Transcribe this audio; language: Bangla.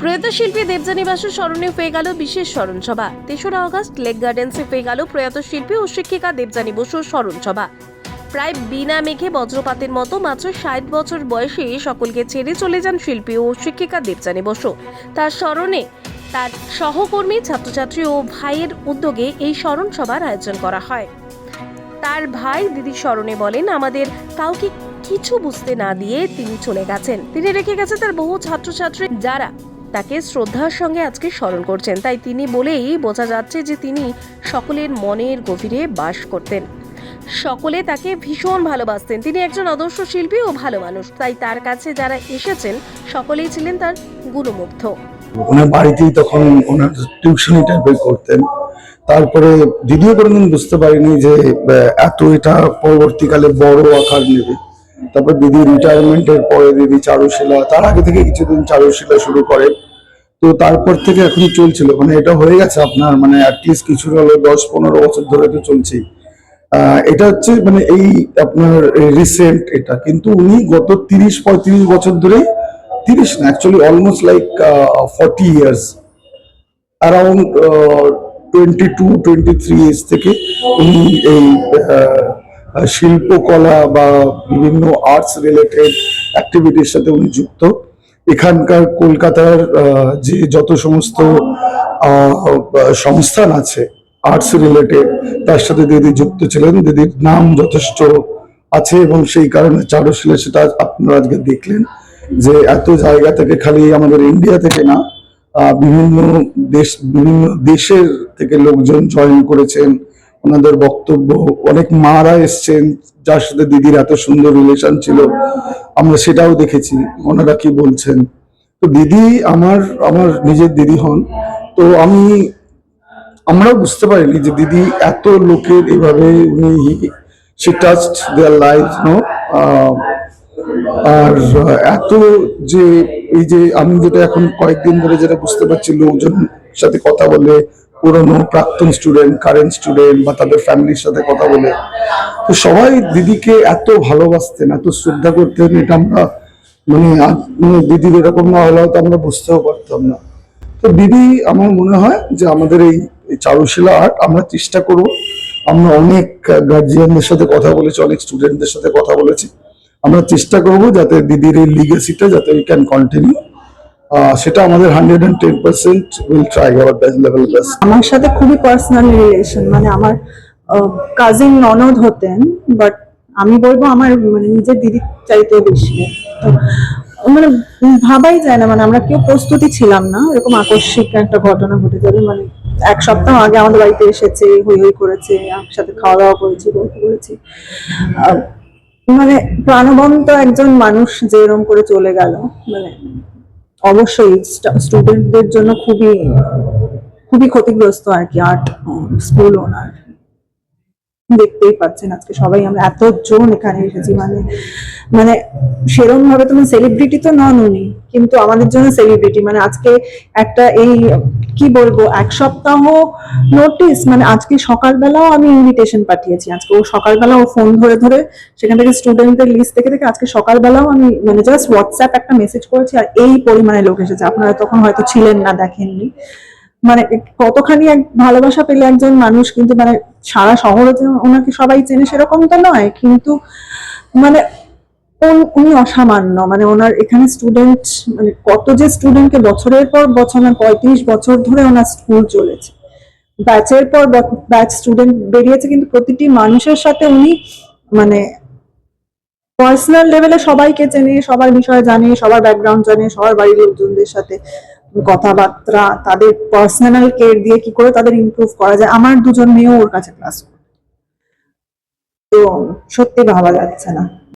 প্রয়াত শিল্পী দেবযানী বাসুর স্মরণে হয়ে গেল বিশেষ স্মরণ সভা তেসরা আগস্ট লেক গার্ডেন্সে হয়ে গেল প্রয়াত শিল্পী ও শিক্ষিকা দেবযানী বসুর স্মরণ সভা প্রায় বিনা মেঘে বজ্রপাতের মতো মাত্র ষাট বছর বয়সে সকলকে ছেড়ে চলে যান শিল্পী ও শিক্ষিকা দেবযানী বসু। তার স্মরণে তার সহকর্মী, ছাত্রছাত্রী ও ভাইয়ের উদ্যোগে এই স্মরণ সভার আয়োজন করা হয়। তার ভাই দিদির স্মরণে বলেন, আমাদের কাউকে কিছু বুঝতে না দিয়ে তিনি চলে গেছেন। তিনি রেখে গেছে তার বহু ছাত্রছাত্রী যারা তাকে শ্রদ্ধার সঙ্গে আজকে স্মরণ করছেন। তাই তিনি বলেই বোঝা যাচ্ছে যে তিনি সকলের মনের গভীরে বাস করতেন। সকলে তাকে ভীষণ ভালোবাসতেন। তিনি একজন আদর্শ শিল্পী ও ভালো মানুষ। তাই তার কাছে যারা এসেছেন, সকলেই ছিলেন তার গুণমুগ্ধ। ওনার বাড়িতেই তখন ওনার টিউশনি টাইপের করতেন। তারপরে দিদিও কোনোদিন বুঝতে পারিনি যে এত এটা পরবর্তীকালে বড় আকার নেবে। তারপর দিদি রিটায়ারমেন্টের পরে দিদি চারুশিলা, তার আগে থেকে কিছুদিন চারুশিলা শুরু করে। তো তারপর থেকে এখন চলছিল। মানে এটা হয়ে গেছে আপনার মানে অ্যাটলিস্ট কিছু হলো দশ পনেরো বছর ধরে তো চলছেই। এটা হচ্ছে মানে এই আপনার রিসেন্ট এটা। কিন্তু উনি গত তিরিশ, পঁয়ত্রিশ বছর ধরে তিরিশ না actually almost like forty years around twenty two twenty three age থেকে উনি এই শিল্পকলা বা বিভিন্ন আর্টস রিলেটেড অ্যাক্টিভিটির সাথে উনি যুক্ত। এখানকার কলকাতার যে যত সমস্ত সংস্থান আছে আর্টস রিলেটেড তার সাথে দিদি যুক্ত ছিলেন। দিদির নাম যথেষ্ট আছে এবং সেই কারণে চারুশিলা সেটা আপনারা আজকে দেখলেন যে এত জায়গা থেকে খালি আমাদের ইন্ডিয়া থেকে না বিভিন্ন দেশ, বিভিন্ন দেশের থেকে লোকজন জয়েন করেছেন। ওনাদের বক্তব্য, অনেক মারা এসছেন, যার সাথে দিদির এত সুন্দর রিলেশন ছিল, আমরা সেটাও দেখেছি, ওনারা কি বলছেন? তো দিদি আমার আমার নিজের দিদি হন, তো আমি, আমরাও বুঝতে পারিনি যে দিদি এত লোকের এভাবে উনি সে টাচড দেয়ার লাইফ নো আর এত যে, এই যে আমি যেটা এখন কয়েকদিন ধরে যেটা বুঝতে পারছি, লোকজন সাথে কথা বলে পুরনো প্রাক্তন স্টুডেন্ট কারেন্ট স্টুডেন্ট বা তাদের ফ্যামিলির সাথে কথা বলে। তো সবাই দিদিকে এত ভালোবাসতেন, এত শ্রদ্ধা করতেন, এটা আমরা মানে মানে দিদির এরকম না হলে হয়তো আমরা বুঝতেও পারতাম না। তো দিদি, আমার মনে হয় যে আমাদের এই এই চারুশিলা আর্ট আমরা চেষ্টা করব। আমরা অনেক গার্জিয়ানদের সাথে কথা বলেছি, অনেক স্টুডেন্টদের সাথে কথা বলেছি। আমরা চেষ্টা করব যাতে দিদির এই লিগেসিটা যাতে উই ক্যান কন্টিনিউ সেটা আমাদের hundred and ten percent will try our best level best আমার সাথে খুবই পার্সোনাল রিলেশন মানে আমার কাজিন ননদ হতেন বাট আমি বলব আমার মানে নিজের দিদির চাইতে বেশি। তো মানে ভাবাই যায় না মানে আমরা কেউ প্রস্তুতি ছিলাম না, এরকম আকস্মিক একটা ঘটনা ঘটে যাবে মানে এক সপ্তাহ আগে আমাদের বাড়িতে এসেছে, হই হই করেছে, একসাথে খাওয়া দাওয়া করেছি, গল্প করেছি। মানে প্রাণবন্ত একজন মানুষ যে এরকম করে চলে গেল মানে অবশ্যই স্টুডেন্টদের জন্য খুবই খুবই ক্ষতিগ্রস্ত আর কি আর্ট স্কুল ওনার দেখতেই পাচ্ছেন আজকে সবাই, আমরা এতজন এখানে এসেছি মানে মানে সেরকম ভাবে তুমি সেলিব্রিটি তো নন উনি, কিন্তু আমাদের জন্য সেলিব্রিটি মানে আজকে একটা এই কি বলব, এক সপ্তাহ নোটিস মানে আজকে সকালবেলাও আমি ইনভিটেশন পাঠিয়েছি। আজকে ও সকালবেলা ও ফোন ধরে ধরে সেখান থেকে স্টুডেন্টদের লিস্ট দেখে দেখে আজকে সকালবেলাও আমি মানে জাস্ট হোয়াটসঅ্যাপ একটা মেসেজ করেছি আর এই পরিমাণে লোক এসেছে। আপনারা তখন হয়তো ছিলেন না, দেখেননি। মানে কতখানি এক ভালোবাসা পেলে একজন মানুষ, কিন্তু মানে সারা শহরে যে ওনাকে সবাই চেনে সেরকম তো নয়, কিন্তু মানে উনি অসামান্য? মানে ওনার এখানে স্টুডেন্ট মানে কত যে স্টুডেন্টকে বছরের পর বছর মানে পঁয়ত্রিশ বছর ধরে ওনার স্কুল চলেছে। ব্যাচের পর ব্যাচ স্টুডেন্ট বেরিয়েছে, কিন্তু প্রতিটি মানুষের সাথে উনি মানে পার্সোনাল লেভেলে সবাইকে চেনে, সবার বিষয়ে জানে, সবার ব্যাকগ্রাউন্ড জানে, সবার বাড়ির লোকজনদের সাথে কথাবার্তা, তাদের পার্সোনাল কেয়ার দিয়ে কি করে তাদের ইমপ্রুভ করা যায়। আমার দুজন মেয়েও ওর কাছে ক্লাস তো সত্যি ভাবা যাচ্ছে না।